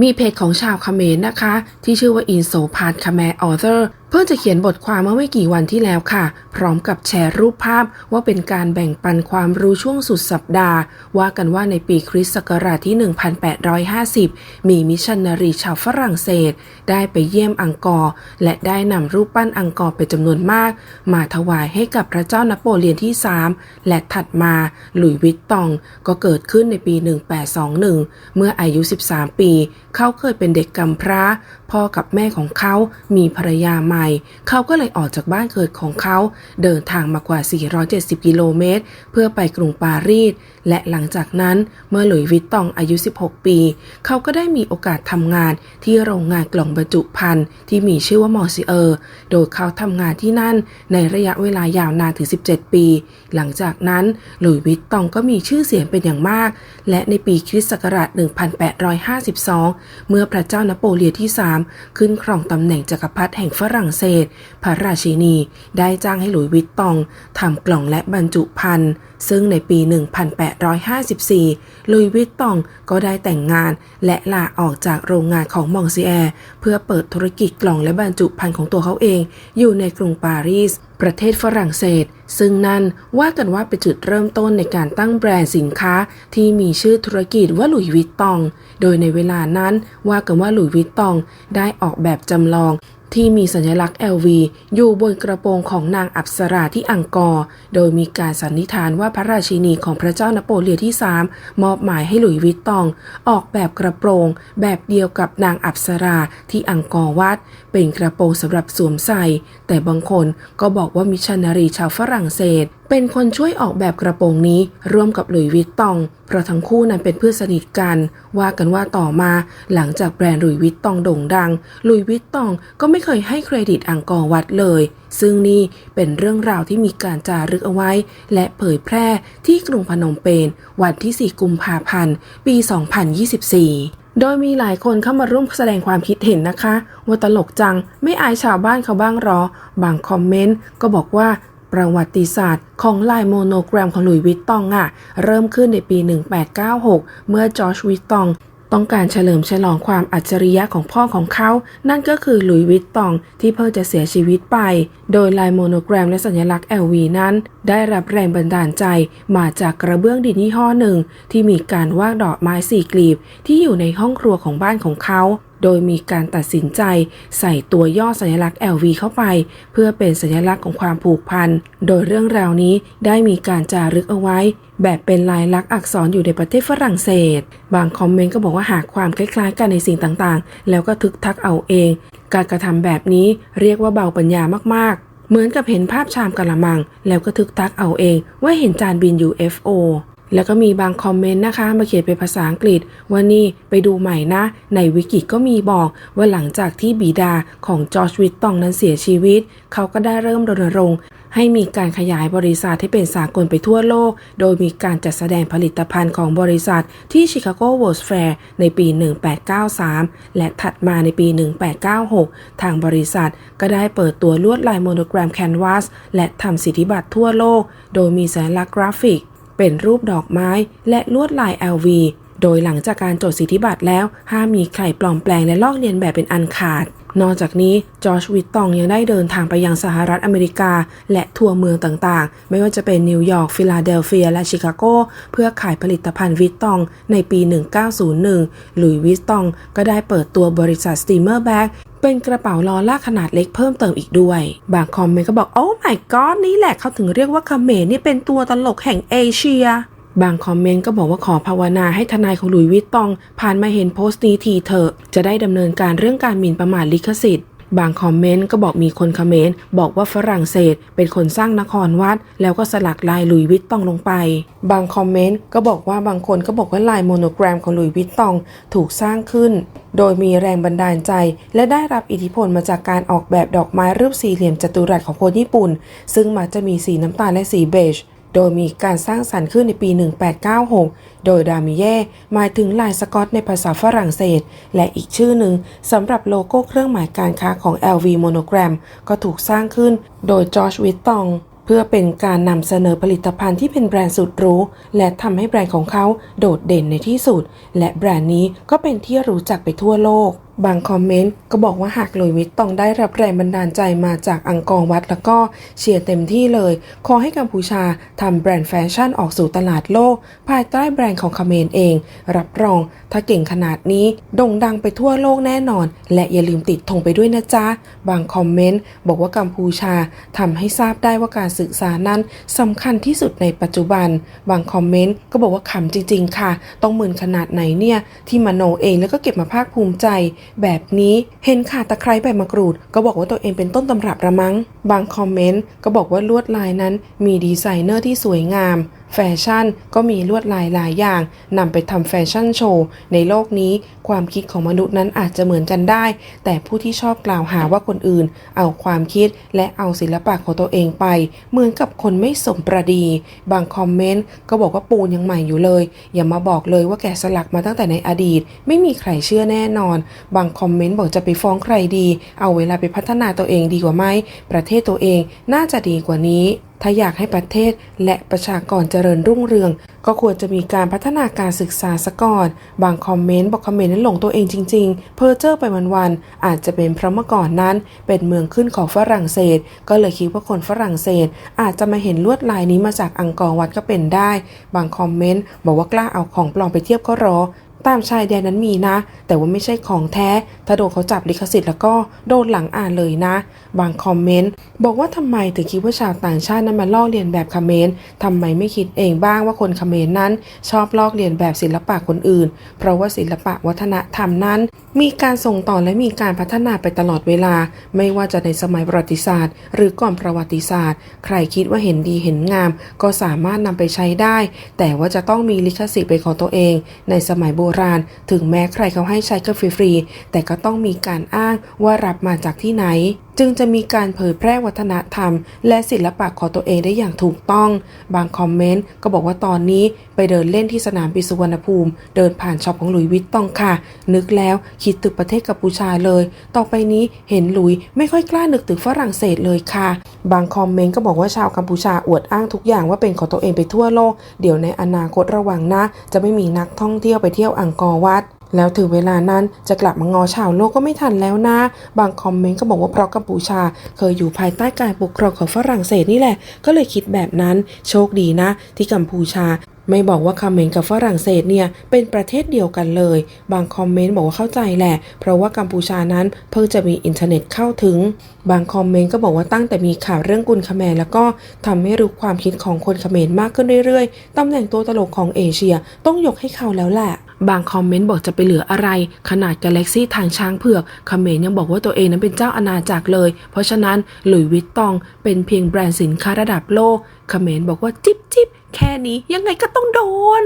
มีเพจของชาวเขมรนะคะ ที่ชื่อว่าอินโซพานคาแมออเทอร์ เพิ่งจะเขียนบทความเมื่อไม่กี่วันที่แล้วค่ะ พร้อมกับแชร์รูปภาพว่าเป็นการแบ่งปันความรู้ช่วงสุดสัปดาห์ ว่ากันว่าในปีคริสต์ศักราชที่ 1850 มีมิชชันนารีชาวฝรั่งเศส ได้ไปเยี่ยมอังกอร์ และได้นำรูปปั้นอังกอร์เป็นจำนวนมาก มาถวายให้กับพระเจ้านโปเลียนที่ 3 และถัดมาหลุยวิตตองก็เกิดขึ้นในปี 1821 เมื่ออายุ 13 ปี เขาเคยเป็นเด็กกำพร้า พ่อกับแม่ของเขามีภรรยาม่เขาก็เลยออกจากบ้านเกิดของเขา เดินทางมากว่า 470 กิโลเมตร เพื่อไปกรุงปารีส และหลังจากนั้นเมื่อหลุยส์วิตตองอายุ 16 ปี เขาก็ได้มีโอกาสทำงานที่โรงงานกล่องบรรจุภัณฑ์ที่มีชื่อว่ามอซิเออร์ โดยเขาทำงานที่นั่นในระยะเวลายาวนานถึง 17 ปี หลังจากนั้นหลุยส์วิตตองก็มีชื่อเสียงเป็นอย่างมาก และในปีคริสต์ศักราช 1852 เมื่อพระเจ้านโปเลียนที่ 3 ขึ้นครองตำแหน่งจักรพรรดิแห่งฝรั่งเศส พระราชินี ได้จ้างให้หลุยวิตตองทำกล่องและบรรจุภัณฑ์ ซึ่งในปี 1854 ลุยวิตตองก็ได้แต่งงานและลาออกจากโรงงานของมองซีแอร์ เพื่อเปิดธุรกิจกล่องและบรรจุภัณฑ์ของตัวเขาเอง อยู่ในกรุงปารีส ประเทศฝรั่งเศส ซึ่งนั่นว่ากันว่าเป็นจุดเริ่มต้นในการตั้งแบรนด์สินค้าที่มีชื่อธุรกิจว่าหลุยวิตตอง โดยในเวลานั้นว่ากันว่าหลุยวิตตองได้ออกแบบจำลอง ที่มีสัญลักษณ์ LV อยู่บนกระโปรงของนางอัปสราที่อังกอร์ โดยมีการสันนิษฐานว่าพระราชินีของพระเจ้านโปเลียนที่ 3 มอบหมายให้หลุยวิตตอง ออกแบบกระโปรง แบบเดียวกับนางอัปสราที่อังกอร์วัด เป็นกระโปรงสำหรับสวมใส่ แต่บางคนก็บอกว่ามิชชันนารีชาวฝรั่งเศส เป็นคนช่วยออกแบบกระโปรงนี้ร่วมกับหลุยวิตตอง เพราะทั้งคู่นั้นเป็นเพื่อนสนิทกัน ว่ากันว่าต่อมาหลังจากแบรนด์หลุยวิตตองโด่งดังหลุยวิตตองก็ไม่เคยให้เครดิตอังกอร์วัดเลย ซึ่งนี่เป็นเรื่องราวที่มีการจารึกเอาไว้ และเผยแพร่ที่กรุงพนมเปญวันที่ 4 กุมภาพันธ์ ปี 2024โดยมีหลายคนเข้ามาร่วมแสดงความคิดเห็นนะคะ ว่าตลกจังไม่อายชาวบ้านเขาบ้างหรอ บางคอมเมนต์ก็บอกว่า ประวัติศาสตร์ของลายโมโนแกรมของหลุยส์วิตตองอะเริ่มขึ้นในปี 1896 เมื่อจอร์จวิตตองต้องการเฉลิมฉลองความอัจฉริยะของพ่อของเขา นั่นก็คือหลุยส์วิตตองที่เพิ่งจะเสียชีวิตไป โดยลายโมโนแกรมและสัญลักษณ์ LV นั้น ได้รับแรงบันดาลใจมาจากกระเบื้องดินยี่ห้อหนึ่ง ที่มีการวาดดอกไม้สี่กลีบ ที่อยู่ในห้องครัวของบ้านของเขา โดยมีการตัดสินใจใส่ตัวย่อสัญลักษณ์ LV เข้าไป เพื่อเป็นสัญลักษณ์ของความผูกพัน โดยเรื่องราวนี้ได้มีการจารึกเอาไว้ แบบเป็นลายลักษณ์อักษรอยู่ในประเทศฝรั่งเศส บางคอมเมนต์ก็บอกว่าหากความคล้ายๆ กันในสิ่งต่างๆ แล้วก็ทึกทักเอาเอง การกระทำแบบนี้เรียกว่าเบาปัญญามากๆ เหมือนกับเห็นภาพชามกะละมัง แล้วก็ทึกทักเอาเอง ว่าเห็นจานบิน UFO แล้วก็มีบางคอมเมนต์นะคะ มาเขียนเป็นภาษาอังกฤษว่านี่ไปดูใหม่นะ ในวิกิก็มีบอกว่าหลังจากที่บิดาของจอร์จวิตตองนั้นเสียชีวิต เขาก็ได้เริ่มรณรงค์ให้มีการขยายบริษัทให้เป็นสากลไปทั่วโลก โดยมีการจัดแสดงผลิตภัณฑ์ของบริษัทที่ชิคาโก World's Fair ในปี 1893 และถัดมาในปี 1896 ทางบริษัทก็ได้เปิดตัวลวดลายโมโนแกรมแคนวาสและทำสิทธิบัตรทั่วโลก โดยมีสัญลักษณ์กราฟิก เป็นรูปดอกไม้และลวดลาย LV โดยหลังจากการจดสิทธิบัตรแล้ว ห้ามมีใครปลอมแปลงและลอกเลียนแบบเป็นอันขาด นอกจากนี้จอร์จวิตตองยังได้เดินทางไปยังสหรัฐอเมริกา และทัวร์เมืองต่างๆ ไม่ว่าจะเป็นนิวยอร์กฟิลาเดลเฟีย และชิคาโก เพื่อขายผลิตภัณฑ์วิตตองในปี 1901 หลุยวิตตองก็ได้เปิดตัวบริษัทสตีมเมอร์แบ็ก เป็นกระเป๋าล้อลากขนาดเล็กเพิ่มเติมอีกด้วย บางคอมเมนต์ก็บอกโอ้ my god นี่แหละเขาถึงเรียกว่าเขมรนี่เป็นตัวตลกแห่งเอเชีย บางคอมเมนต์ก็บอกว่าขอภาวนาให้ทนายของหลุยวิตตอง ผ่านมาเห็นโพสต์นี้ทีเถอะจะได้ดำเนินการเรื่องการหมิ่นประมาทลิขสิทธิ์ บางคอมเมนต์ก็บอกมีคนคอมเมนต์บอกว่าฝรั่งเศสเป็นคนสร้างนครวัด แล้วก็สลักลายลุยวิตตองลงไป บางคอมเมนต์ก็บอกว่าบางคนก็บอกว่าลายโมโนแกรมของลุยวิตตองถูกสร้างขึ้น โดยมีแรงบันดาลใจ และได้รับอิทธิพลมาจากการออกแบบดอกไม้รูปสี่เหลี่ยมจัตุรัสของคนญี่ปุ่น ซึ่งมักจะมีสีน้ำตาลและสีเบจ โดยมีการสร้างสรรค์ขึ้นในปี 1896 โดยดามิเย่หมายถึงลายสกอตในภาษาฝรั่งเศส และอีกชื่อหนึ่งสำหรับโลโก้เครื่องหมายการค้าของ LV Monogram ก็ถูกสร้างขึ้นโดยจอร์จวิตตองเพื่อเป็นการนำเสนอผลิตภัณฑ์ที่เป็นแบรนด์สุดรู้ และทำให้แบรนด์ของเขาโดดเด่นในที่สุด และแบรนด์นี้ก็เป็นที่รู้จักไปทั่วโลกบางคอมเมนต์ก็บอกว่าหากหลุยวิตตองได้รับแรงบันดาลใจมาจากอังกอร์วัดแล้วก็เชียร์เต็มที่เลย ขอให้กัมพูชาทำแบรนด์แฟชั่นออกสู่ตลาดโลก ภายใต้แบรนด์ของคาเมนเอง รับรองถ้าเก่งขนาดนี้โด่งดังไปทั่วโลกแน่นอน และอย่าลืมติดธงไปด้วยนะจ๊ะ บางคอมเมนต์บอกว่ากัมพูชาทำให้ทราบได้ว่าการศึกษานั้นสำคัญที่สุดในปัจจุบัน บางคอมเมนต์ก็บอกว่าขำจริง ๆ ค่ะ ต้องหมื่นขนาดไหนเนี่ยที่มโนเองแล้วก็เก็บมาภาคภูมิใจแบบนี้เห็นขาตะไคร้ใบมะกรูด ก็บอกว่าตัวเองเป็นต้นตำรับระมัง้งบางคอมเมนต์ก็บอกว่าลวดลายนั้นมีดีไซเนอร์ที่สวยงาม แฟชั่นก็มีลวดลายหลายอย่างนำไปทำแฟชั่นโชว์ ในโลกนี้ความคิดของมนุษย์นั้นอาจจะเหมือนกันได้ แต่ผู้ที่ชอบกล่าวหาว่าคนอื่น เอาความคิดและเอาศิลปะของตัวเองไป เหมือนกับคนไม่สมประดี บางคอมเมนต์ก็บอกว่าปูนยังใหม่อยู่เลย อย่ามาบอกเลยว่าแกสลักมาตั้งแต่ในอดีต ไม่มีใครเชื่อแน่นอน บางคอมเมนต์บอกจะไปฟ้องใครดี เอาเวลาไปพัฒนาตัวเองดีกว่าไหมประเทศตัวเองน่าจะดีกว่านี้ ถ้าอยากให้ประเทศและประชากรเจริญรุ่งเรือง ก็ควรจะมีการพัฒนาการศึกษาซะก่อน บางคอมเมนต์บอกคอมเมนต์นั้นหลงตัวเองจริง ๆ เพอเจอร์ไปวันๆอาจจะเป็นเพราะเมื่อก่อนนั้น เป็นเมืองขึ้นของฝรั่งเศส ก็เลยคิดว่าคนฝรั่งเศส อาจจะมาเห็นลวดลายนี้มาจากอังกอร์วัดก็เป็นได้ บางคอมเมนต์บอกว่ากล้าเอาของปลอมไปเทียบก็รอ ตามชายแดนนั้นมีนะ แต่ว่าไม่ใช่ของแท้ ถ้าโดนเขาจับลิขสิทธิ์แล้วก็โดนหลังอ่านเลยนะ บางคอมเมนต์บอกว่าทำไมถึงคิดว่าชาวต่างชาตินั้นมาลอกเลียนแบบคาเขมนทำไมไม่คิดเองบ้างว่าคนคาเขมนนั้น ชอบลอกเลียนแบบศิลปะคนอื่น เพราะว่าศิลปะวัฒนธรรมนั้น มีการส่งต่อและมีการพัฒนาไปตลอดเวลา ไม่ว่าจะในสมัยประวัติศาสตร์ หรือก่อนประวัติศาสตร์ ใครคิดว่าเห็นดีเห็นงาม ก็สามารถนำไปใช้ได้ แต่ว่าจะต้องมีลิขสิทธิ์เป็นของตัวเอง ในสมัยโบราณ ถึงแม้ใครเขาให้ใช้ก็ฟรีๆแต่ก็ต้องมีการอ้างว่ารับมาจากที่ไหน จึงจะมีการเผยแพร่วัฒนธรรม และศิลปะของตัวเองได้อย่างถูกต้อง บางคอมเมนต์ก็บอกว่าตอนนี้ไปเดินเล่นที่สนามบินสุวรรณภูมิ เดินผ่านช็อปของหลุยวิตตองค่ะ นึกแล้วคิดถึงประเทศกัมพูชาเลย ต่อไปนี้เห็นหลุยไม่ค่อยกล้านึกถึงฝรั่งเศสเลยค่ะ บางคอมเมนต์ก็บอกว่าชาวกัมพูชาอวดอ้างทุกอย่างว่าเป็นของตัวเองไปทั่วโลก เดี๋ยวในอนาคตระวังนะ จะไม่มีนักท่องเที่ยวไปเที่ยวอังกอร์วัด แล้วถึงเวลานั้นจะกลับมางอชาวโลกก็ไม่ทันแล้วนะ บางคอมเมนต์ก็บอกว่าเพราะกัมพูชา เคยอยู่ภายใต้การปกครองของฝรั่งเศสนี่แหละ ก็เลยคิดแบบนั้น โชคดีนะ ที่กัมพูชาไม่บอกว่าคอมเมนต์กับฝรั่งเศสเนี่ยเป็นประเทศเดียวกันเลย บางคอมเมนต์บอกว่าเข้าใจแหละ เพราะว่ากัมพูชานั้นเพิ่งจะมีอินเทอร์เน็ตเข้าถึง บางคอมเมนต์ก็บอกว่าตั้งแต่มีข่าวเรื่องกุนคาแมรแล้วก็ทำให้รู้ความคิดของคนเขมรมากขึ้นเรื่อยๆตำแหน่งตัวตลกของเอเชียต้องยกให้เขาแล้วแหละ บางคอมเมนต์บอกจะไปเหลืออะไร ขนาดกาแล็กซี่ทางช้างเผือกคเมนต์ยังบอกว่าตัวเองนั้นเป็นเจ้าอาณาจักรเลย เพราะฉะนั้นหลุยวิตตองเป็นเพียงแบรนด์สินค้าระดับโลกคเมนต์บอกว่าจิ๊บจิ๊บแค่นี้ยังไงก็ต้องโดน